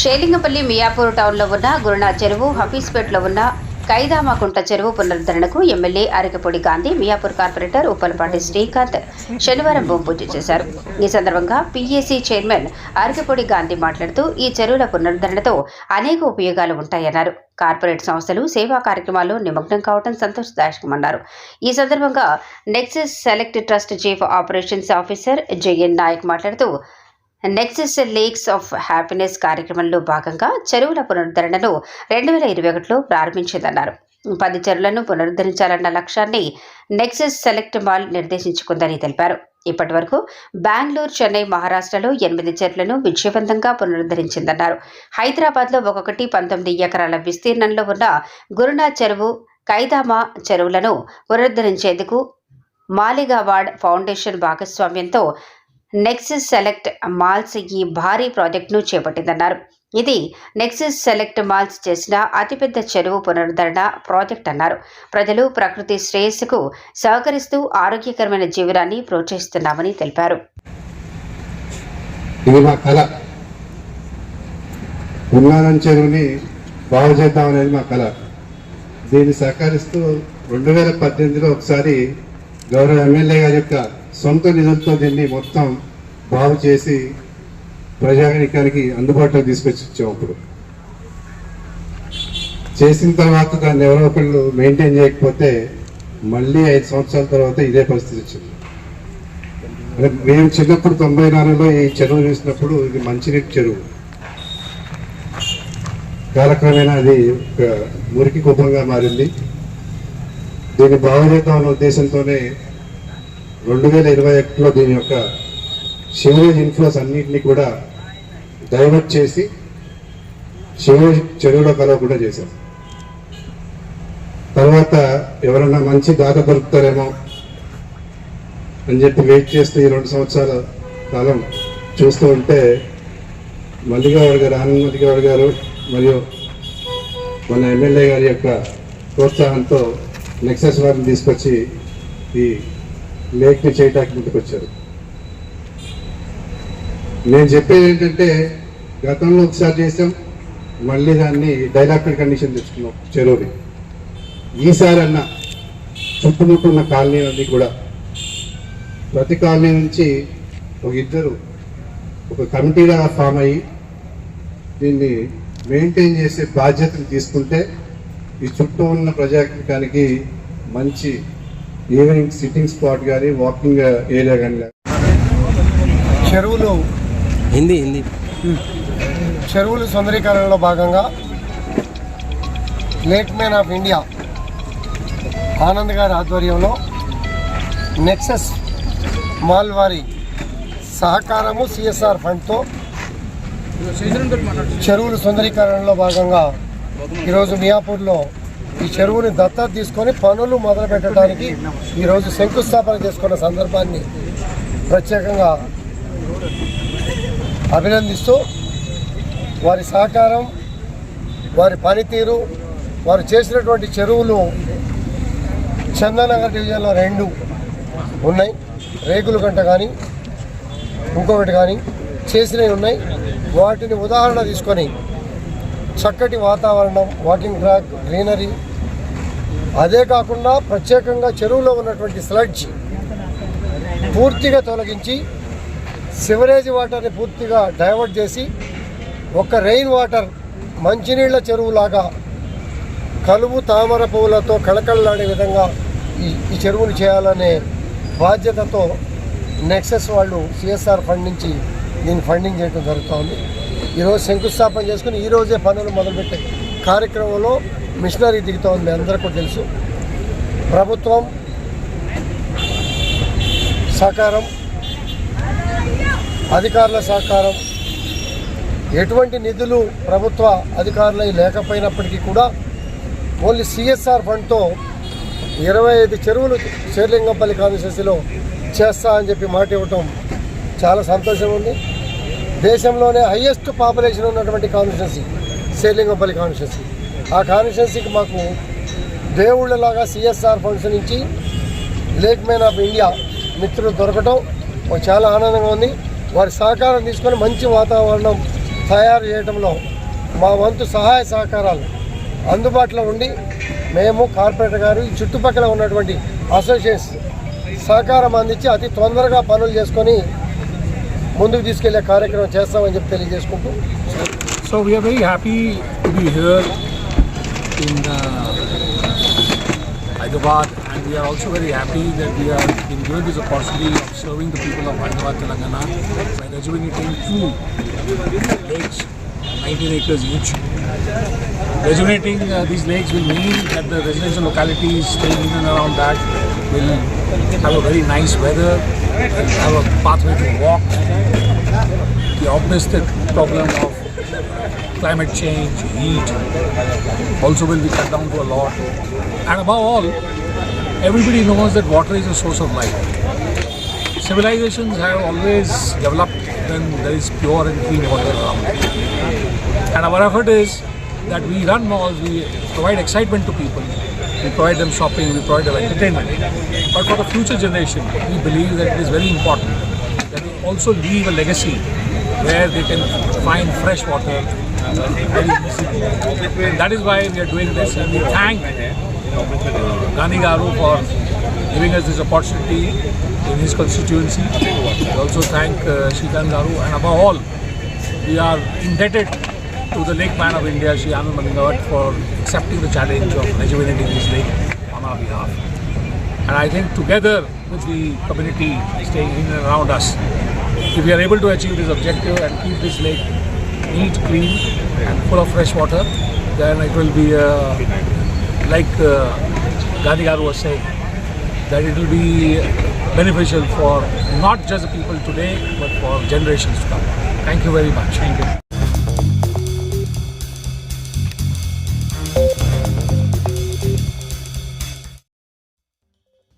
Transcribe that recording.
షేలింగపల్లి మియాపూర్ టౌన్లో ఉన్న గురునా చెరువు హఫీస్పేట్లో ఉన్న కైదామాకుంట చెరువు పునరుద్ధరణకు ఎమ్మెల్యే అరకపొడి గాంధీ మియాపూర్ కార్పొరేటర్ ఉప్పలపాటి శ్రీకాంత్ శనివారం భూమి పూజ చేశారు. ఈ సందర్భంగా పీఏసీ చైర్మన్ అరకపూడి గాంధీ మాట్లాడుతూ ఈ చెరువుల పునరుద్ధరణతో అనేక ఉపయోగాలు ఉంటాయన్నారు. కార్పొరేట్ సంస్థలు సేవా కార్యక్రమాల్లో నిమగ్నం కావడం సంతోషదాయకమన్నారు. ఈ సందర్భంగా Nexus select trust chief operations officer JN Nayak మాట్లాడుతూ నెక్సస్ లేక్స్ ఆఫ్ హ్యాపీనెస్ కార్యక్రమంలో భాగంగా చెరువుల పునరుద్ధరణను రెండు వేల ఇరవై ఒకటిలో ప్రారంభించిందన్నారు. పది చెరువులను పునరుద్ధరించాలన్న లక్ష్యాన్ని నెక్సెస్ సెలెక్ట్ మాల్ నిర్దేశించుకుందని తెలిపారు. ఇప్పటి వరకు బెంగళూరు చెన్నై మహారాష్ట్రలో ఎనిమిది చెరువులను విజయవంతంగా పునరుద్ధరించిందన్నారు. హైదరాబాద్లో ఒక్కొక్కటి పంతొమ్మిది ఎకరాల విస్తీర్ణంలో ఉన్న గురునా చెరువు కైదామా చెరువులను పునరుద్ధరించేందుకు మాలిగావాడ్ ఫౌండేషన్ భాగస్వామ్యంతో నెక్సిస్ సెలెక్ట్ మాల్స్ ఈ భారీ ప్రాజెక్టును చేపట్టిందన్నారు. ఇది నెక్సిస్ సెలెక్ట్ మాల్స్ చేసిన అతిపెద్ద చెరువు పునరుద్ధరణ ప్రాజెక్ట్ అన్నారు. ప్రజలు ప్రకృతి శ్రేయస్సుకు సహకరిస్తూ ఆరోగ్యకరమైన జీవనాన్ని ప్రోత్సహిస్తున్నామని తెలిపారు. చెరువుని బాగు చేద్దాం అనేది మా కళ. దీన్ని సహకరిస్తూ రెండు వేల పద్దెనిమిదిలో ఒకసారి గౌరవ ఎమ్మెల్యే గారి యొక్క సొంత నిధులతో దీన్ని మొత్తం బాగు చేసి ప్రజానికానికి అందుబాటులో తీసుకొచ్చి ఇచ్చాం అప్పుడు. చేసిన తర్వాత దాన్ని ఎవరో ఒకళ్ళు మెయింటైన్ చేయకపోతే మళ్ళీ ఐదు సంవత్సరాల తర్వాత ఇదే పరిస్థితి వచ్చింది. అంటే మేము చిన్నప్పుడు తొంభై నాలుగులో ఈ చెరువు చూసినప్పుడు ఇది మంచినీటి చెరువు. కాలక్రమేణా అది ఒక మురికి కుప్పంగా మారింది. దీన్ని బాగు చేద్దామనే ఉద్దేశంతోనే రెండు వేల ఇరవై ఒకటిలో దీని యొక్క సివరేజ్ ఇన్ఫ్లోస్ అన్నింటినీ కూడా డైవర్ట్ చేసి సివరేజ్ చెరువులో కలవకుండా చేశాం తర్వాత ఎవరన్నా మంచి దాత దొరుకుతారేమో అని చెప్పి వెయిట్ చేస్తూ ఈ రెండు సంవత్సరాల కాలం చూస్తూ ఉంటే మల్లిగావాడు గారు ఆనంద్ మల్లిగావాడు గారు మరియు మన ఎమ్మెల్యే గారి యొక్క ప్రోత్సాహంతో నెక్సెస్ వారిని తీసుకొచ్చి ఈ లేక్ని చేయటానికి ముందుకు వచ్చారు. నేను చెప్పేది ఏంటంటే గతంలో ఒకసారి చేసాం మళ్ళీ దాన్ని డైలాక్టెడ్ కండిషన్ తెచ్చుకున్నాం చెరువుని. ఈసారి అన్న చుట్టుముట్టున్న కాలనీలన్నీ కూడా ప్రతి కాలనీ నుంచి ఒక ఇద్దరు ఒక కమిటీగా ఫామ్ అయ్యి దీన్ని మెయింటైన్ చేసే బాధ్యతలు తీసుకుంటే ఈ చుట్టూ ఉన్న ప్రజాకానికి మంచి ఈవినింగ్ సిట్టింగ్ స్పాట్ కానీ వాకింగ్ ఏరియా కానీ చెరువులు? హిందీ హిందీ. చెరువులు సుందరీకరణలో భాగంగా lake man of India Anand గారి ఆధ్వర్యంలో నెక్సస్ మాల్ వారి సహకారము సిఎస్ఆర్ ఫండ్తో చెరువుల సుందరీకరణలో భాగంగా ఈరోజు మియాపూర్లో ఈ చెరువుని దత్తా తీసుకొని పనులు మొదలు పెట్టడానికి ఈరోజు శంకుస్థాపన చేసుకున్న సందర్భాన్ని ప్రత్యేకంగా అభినందిస్తూ వారి సహకారం వారి పనితీరు వారు చేసినటువంటి చెరువులు చందనగర్ డివిజన్లో రెండు ఉన్నాయి. రేకులు గంట కానీ ఇంకొకటి కానీ చేసినవి ఉన్నాయి. వాటిని ఉదాహరణ తీసుకొని చక్కటి వాతావరణం వాకింగ్ ట్రాక్ గ్రీనరీ అదే కాకుండా ప్రత్యేకంగా చెరువులో ఉన్నటువంటి స్లడ్జ్ పూర్తిగా తొలగించి సివరేజ్ వాటర్ని పూర్తిగా డైవర్ట్ చేసి ఒక రెయిన్ వాటర్ మంచినీళ్ళ చెరువులాగా కలుపు తామర పువ్వులతో కళకళలాడే విధంగా ఈ ఈ చెరువులు చేయాలనే బాధ్యతతో నెక్సెస్ వాళ్ళు సిఎస్ఆర్ ఫండ్ నుంచి దీన్ని ఫండింగ్ చేయడం జరుగుతోంది. ఈరోజు శంకుస్థాపన చేసుకుని ఈరోజే పనులు మొదలుపెట్టాయి. కార్యక్రమంలో మిషనరీ దిగుతోంది ఉంది అందరికీ తెలుసు. ప్రభుత్వం సహకారం అధికారుల సహకారం ఎటువంటి నిధులు ప్రభుత్వ అధికారులు లేకపోయినప్పటికీ కూడా ఓన్లీ సిఎస్ఆర్ ఫండ్తో ఇరవై ఐదు చెరువులు శేర్లింగంపల్లి కాన్స్టిట్యూన్సీలో చేస్తా అని చెప్పి మాట ఇవ్వటం చాలా సంతోషం ఉంది. దేశంలోనే హయ్యెస్ట్ పాపులేషన్ ఉన్నటువంటి కాన్స్టిట్యున్సీ శేర్లింగంపల్లి కాన్స్టిట్యున్సీ. ఆ కాన్స్టిట్యున్సీకి మాకు దేవుళ్ళలాగా సిఎస్ఆర్ ఫండ్స్ నుంచి లేక్ మ్యాన్ ఆఫ్ ఇండియా మిత్రులు దొరకటం చాలా ఆనందంగా ఉంది. వారి సహకారం తీసుకొని మంచి వాతావరణం తయారు చేయడంలో మా వంతు సహాయ సహకారాలు అందుబాటులో ఉండి మేము కార్పొరేటర్ గారు ఈ చుట్టుపక్కల ఉన్నటువంటి అసోసియేషన్ సహకారం అందించి అతి తొందరగా పనులు చేసుకొని ముందుకు తీసుకెళ్ళే కార్యక్రమం చేస్తామని చెప్పి తెలియజేసుకుంటూ So we are very happy to be here in uh, Hyderabad and we are also very happy that we are been given this opportunity of serving the people of Hyderabad, Telangana by rejuvenating two lakes, 19 acres each. Rejuvenating uh, these lakes will mean that the residential localities staying in and around that will have a very nice weather, will have a pathway to walk. The optimistic problem of climate change, heat, also will be cut down to a lot. And above all, everybody knows that water is a source of life. Civilizations have always developed when there is pure and clean water around. And our effort is that we run malls, we provide excitement to people, we provide them shopping, we provide them entertainment. But for the future generation, we believe that it is very important that we also leave a legacy where they can find fresh water that is why we are doing this and we thank Gandhi Garu for giving us this opportunity in his constituency. We also thank uh, Garu and above all, we are indebted to the lake man of India, Sri Anand for accepting the challenge of rejuvenating this lake on our behalf. And I think together with the community staying in and around us, if we are able to achieve this objective and keep this lake neat, clean, and full of fresh water, then it will be uh, like uh, Gandhi Garu was saying, that it will be beneficial for not just the people today, but for generations to come. Thank you very much. Thank you.